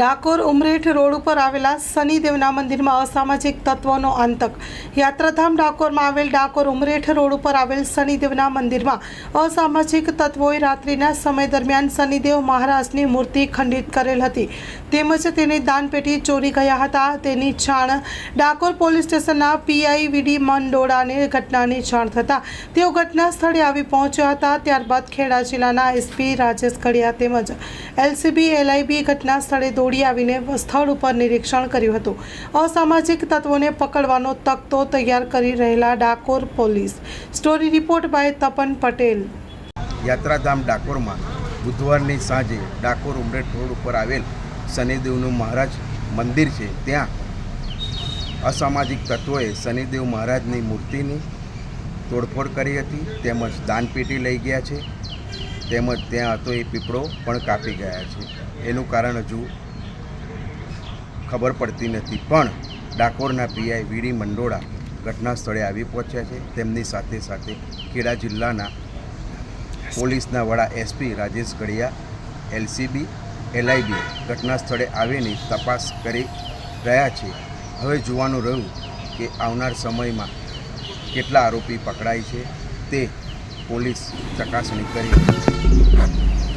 Dakor Umreth road ઉપર આવેલા શનિદેવના મંદિરમાં અસામાજિક તત્વોનો આતંક. યાત્રાધામ ડાકોરમાં આવેલ ડાકોર ઉમરેઠ રોડ ઉપર આવેલ શનિદેવના મંદિરમાં અસામાજિક તત્વોએ રાત્રિના સમય દરમિયાન શનિદેવ મહારાજની મૂર્તિ ખંડિત કરેલ હતી. તેમજ તેની દાનપેટી ચોરી ગયા હતા. તેની જાણ ડાકોર પોલીસ સ્ટેશનના પીઆઈ વીડી મંડોળાને ઘટનાની જાણ થતાં તેઓ ઘટના સ્થળે આવી પહોંચ્યા હતા. ત્યારબાદ ખેડા જિલ્લાના એસપી રાજેશ કડિયા તેમજ એલસીબી, એલઆઈબી ઘટના સ્થળે દોડી આવીને સ્થળ ઉપર નિરીક્ષણ કર્યું હતું. અસામાજિક તત્વોને પકડવાનો તકતો તૈયાર કરી રહેલા Dakor police. Story report by Tapan Patel. યાત્રાધામ ડાકોરમાં બુધવારની સાંજે ડાકોર ઉમરેઠ રોડ ઉપર આવેલ શનિદેવનું મહારાજ મંદિર છે. ત્યાં અસામાજિક તત્વોએ શનિદેવ મહારાજની મૂર્તિની તોડફોડ કરી હતી, તેમજ દાનપેટી લઈ ગયા છે, તેમજ ત્યાં હતો એ પીપળો પણ કાપી ગયા છે. એનું કારણ હજુ ખબર પડતી નથી. પણ ડાકોરના પીઆઈ વીડી મંડોળા ઘટના સ્થળે આવી પહોંચ્યા છે. તેમની સાથે સાથે ખેડા જિલ્લાના પોલીસના વડા એસપી રાજેશ કડિયા એલસીબી, એલઆઈબી ઘટના સ્થળે આવીને તપાસ કરી રહ્યા છે. હવે જોવાનું રહ્યું કે આવનાર સમયમાં કેટલા આરોપી પકડાય છે તે પોલીસ ચકાસણી કરી રહી છે.